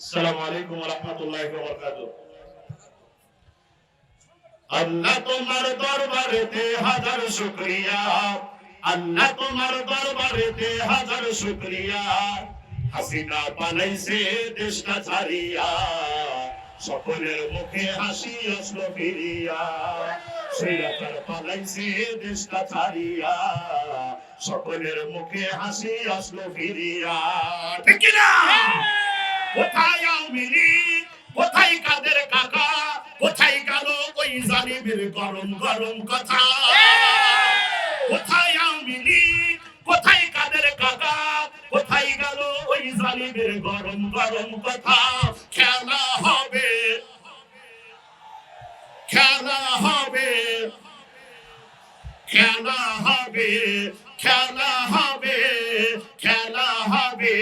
আলাইকুম ওয়া রাহমাতুল্লাহি ওয়া বারাকাতুহু আল্লাহ তোমার দরবারেতে হাজার শুকরিয়া। আল্লাহ তোমার দরবারেতে হাজার শুকরিয়া। হাসিনা পালাইছে দেশটা ছাড়িয়া। সকলের মুখে হাসি আসলো ফিরিয়া। সেইরাকার পালাইছে দেশটা ছাড়িয়া। সকলের মুখে হাসি আসলো ফিরিয়া। ঠিক না কোথায় আওয়ামী কোথায় কাদের কাকা? কোথায় গেল ওই জালিমের গরম গরম কথা? কোথায় আওয়ামী কোথায় কাদের কাকা? কোথায় গেল ওই জালিমের গরম গরম কথা? খেলা হবে। খেলা হবে। খেলা হবে খেলা হবে খেলা হবে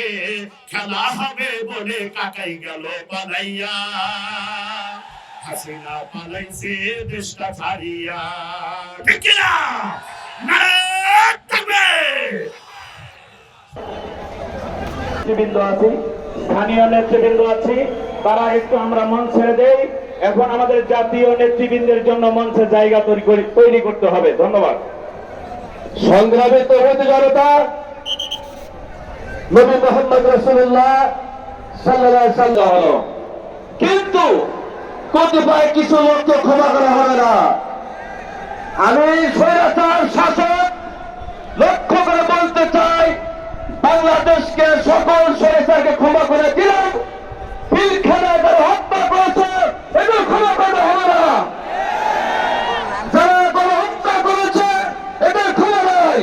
খেলা হবে বলে কাকাই গেল পালাইয়া। হাসিনা পালাইছে, দেশটা ছাড়িয়া। ঠিক না? নেতৃবৃন্দ আছি, স্থানীয় নেতৃবৃন্দ আছি, তারা একটু আমরা মন ছেড়ে দেই। এখন আমাদের জাতীয় নেতৃবৃন্দের জন্য মঞ্চে জায়গা তৈরি তৈরি করতে হবে। ধন্যবাদ। সংগ্রামী তৌহিদ জনতা, নবী মোহাম্মদ রসুল্লাহ সাল্লাহ সাল্লাহ কিন্তু কতিপয় কিছু লোককে ক্ষমা করা হবে না। আমি স্বৈরাচার শাসক লক্ষ্য করে বলতে চাই, বাংলাদেশকে সকল স্বৈরাচারকে ক্ষমা করে দিলাম পিলখানায় যারা হত্যা করেছে এদের ক্ষমা করা হবে না যারা গণহত্যা করেছে এদের ক্ষমা নাই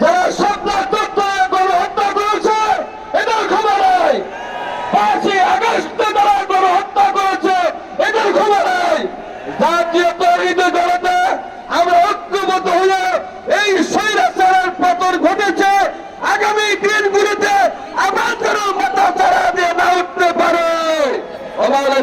যারা সন্ত্রাস তত্ত্ব গণহত্যা করেছে এদের ক্ষমা নাই পাঁচই আগস্ট যারা গণহত্যা করেছে, এদের ক্ষমা নাই। জাতীয় তহিদ জনতা, আমরা ঐক্যবদ্ধ হয়ে এই স্বৈরাচারের পতন ঘটেছে। আগামী দিনগুলিতে আবার যেন মাথা চারা দিয়ে না উঠতে পারে। অবালা